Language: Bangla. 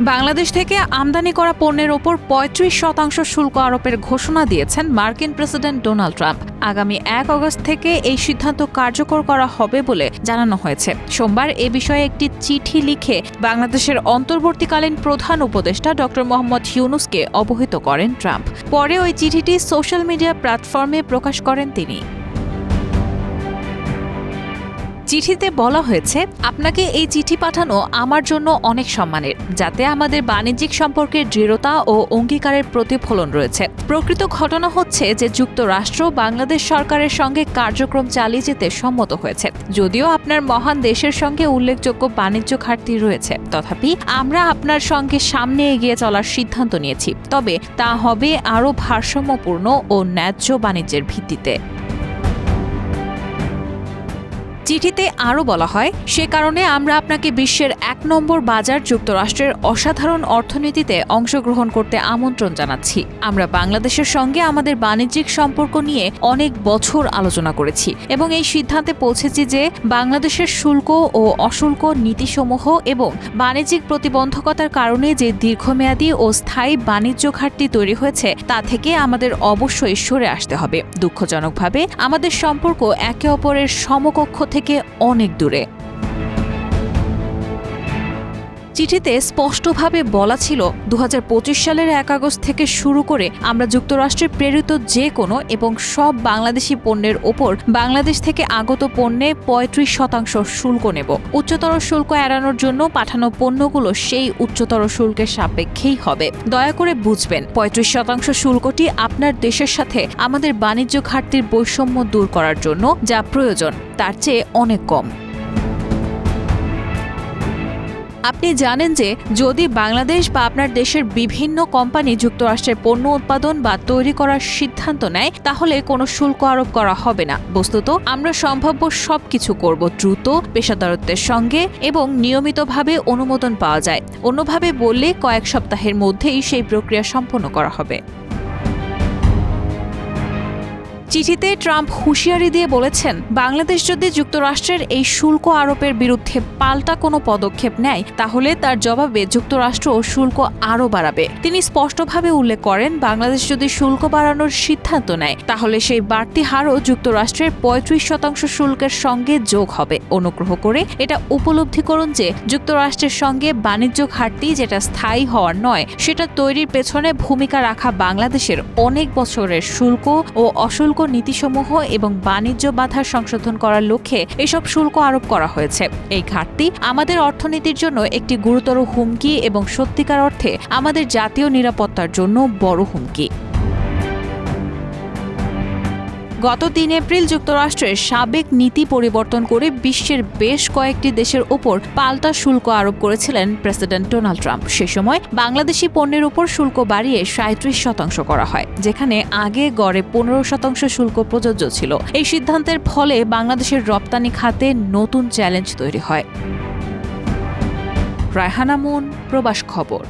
বাংলাদেশ থেকে আমদানি করা পণ্যের ওপর পঁয়ত্রিশ শতাংশ শুল্ক আরোপের ঘোষণা দিয়েছেন মার্কিন প্রেসিডেন্ট ডোনাল্ড ট্রাম্প। আগামী এক অগস্ট থেকে এই সিদ্ধান্ত কার্যকর করা হবে বলে জানানো হয়েছে। সোমবার এ বিষয়ে একটি চিঠি লিখে বাংলাদেশের অন্তর্বর্তীকালীন প্রধান উপদেষ্টা ড. মোহাম্মদ ইউনুসকে অবহিত করেন ট্রাম্প। পরে ওই চিঠিটি সোশ্যাল মিডিয়া প্ল্যাটফর্মে প্রকাশ করেন তিনি। চিঠিতে বলা হয়েছে, আপনাকে এই চিঠি পাঠানো আমার জন্য অনেক সম্মানের, যাতে আমাদের বাণিজ্যিক সম্পর্কের দৃঢ়তা ও অঙ্গীকারের প্রতিফলন রয়েছে। প্রকৃত ঘটনা হচ্ছে যে যুক্তরাষ্ট্র বাংলাদেশ সরকারের সঙ্গে কার্যক্রম চালিয়ে যেতে সম্মত হয়েছে। যদিও আপনার মহান দেশের সঙ্গে উল্লেখযোগ্য বাণিজ্য ঘাটতি রয়েছে, তথাপি আমরা আপনার সঙ্গে সামনে এগিয়ে চলার সিদ্ধান্ত নিয়েছি। তবে তা হবে আরও ভারসাম্যপূর্ণ ও ন্যায্য বাণিজ্যের ভিত্তিতে। চিঠিতে আরও বলা হয়, সে কারণে আমরা আপনাকে বিশ্বের এক নম্বর বাজার যুক্তরাষ্ট্রের অসাধারণ অর্থনীতিতে অংশগ্রহণ করতে আমন্ত্রণ জানাচ্ছি। আমরা বাংলাদেশের সঙ্গে আমাদের বাণিজ্যিক সম্পর্ক নিয়ে অনেক বছর আলোচনা করেছি এবং এই সিদ্ধান্তে পৌঁছেছি যে বাংলাদেশের শুল্ক ও অশুল্ক নীতিসমূহ এবং বাণিজ্যিক প্রতিবন্ধকতার কারণে যে দীর্ঘমেয়াদী ও স্থায়ী বাণিজ্য ঘাটতি তৈরি হয়েছে, তা থেকে আমাদের অবশ্যই সরে আসতে হবে। দুঃখজনকভাবে আমাদের সম্পর্ক একে অপরের সমকক্ষ থেকে অনেক দূরে। চিঠিতে স্পষ্টভাবে বলা ছিল দু হাজার পঁচিশ সালের এক আগস্ট থেকে শুরু করে আমরা যুক্তরাষ্ট্রে প্রেরিত যে কোনো এবং সব বাংলাদেশি পণ্যের ওপর বাংলাদেশ থেকে আগত পণ্যে পঁয়ত্রিশ শতাংশ শুল্ক নেব। উচ্চতর শুল্ক এড়ানোর জন্য পাঠানো পণ্যগুলো সেই উচ্চতর শুল্কের সাপেক্ষেই হবে। দয়া করে বুঝবেন, পঁয়ত্রিশ শতাংশ শুল্কটি আপনার দেশের সাথে আমাদের বাণিজ্য ঘাটতির বৈষম্য দূর করার জন্য যা প্রয়োজন, তার চেয়ে অনেক কম। আপনি জানেন যে যদি বাংলাদেশ বা আপনার দেশের বিভিন্ন কোম্পানি যুক্তরাষ্ট্রের পণ্য উৎপাদন বা তৈরি করার সিদ্ধান্ত নেয়, তাহলে কোনো শুল্ক আরোপ করা হবে না। বস্তুত, আমরা সম্ভাব্য সবকিছু করব দ্রুত, পেশাদারত্বের সঙ্গে এবং নিয়মিতভাবে অনুমোদন পাওয়া যায়। অন্যভাবে বললে কয়েক সপ্তাহের মধ্যেই সেই প্রক্রিয়া সম্পন্ন করা হবে। চিঠিতে ট্রাম্প হুঁশিয়ারি দিয়ে বলেছেন, বাংলাদেশ যদি যুক্তরাষ্ট্রের এই শুল্ক আরোপের বিরুদ্ধে পাল্টা কোনো পদক্ষেপ নেয়, তাহলে তার জবাবে যুক্তরাষ্ট্র শুল্ক আরও বাড়াবে। তিনি স্পষ্টভাবে উল্লেখ করেন, বাংলাদেশ যদি শুল্ক বাড়ানোর সিদ্ধান্ত নেয়, তাহলে সেই বাড়তি হারও যুক্তরাষ্ট্রের পঁয়ত্রিশ শতাংশ শুল্কের সঙ্গে যোগ হবে। অনুগ্রহ করে এটা উপলব্ধি করুন যে যুক্তরাষ্ট্রের সঙ্গে বাণিজ্য ঘাটতি যেটা স্থায়ী হওয়ার নয়, সেটা তৈরির পেছনে ভূমিকা রাখা বাংলাদেশের অনেক বছরের শুল্ক ও অশুল্ক নীতিসমূহ এবং বাণিজ্য বাধা সংশোধন করার লক্ষ্যে এসব শুল্ক আরোপ করা হয়েছে। এই ঘাটতি আমাদের অর্থনীতির জন্য একটি গুরুতর হুমকি এবং সত্যিকার অর্থে আমাদের জাতীয় নিরাপত্তার জন্য বড় হুমকি। গত তিন এপ্রিল যুক্তরাষ্ট্রের সাবেক নীতি পরিবর্তন করে বিশ্বের বেশ কয়েকটি দেশের ওপর পাল্টা শুল্ক আরোপ করেছিলেন প্রেসিডেন্ট ডোনাল্ড ট্রাম্প। সে সময় বাংলাদেশি পণ্যের উপর শুল্ক বাড়িয়ে সাঁত্রিশ শতাংশ করা হয়, যেখানে আগে গড়ে পনেরো শতাংশ শুল্ক প্রযোজ্য ছিল। এই সিদ্ধান্তের ফলে বাংলাদেশের রপ্তানি খাতে নতুন চ্যালেঞ্জ তৈরি হয়। রায়হানা মুন প্রবাস খবর।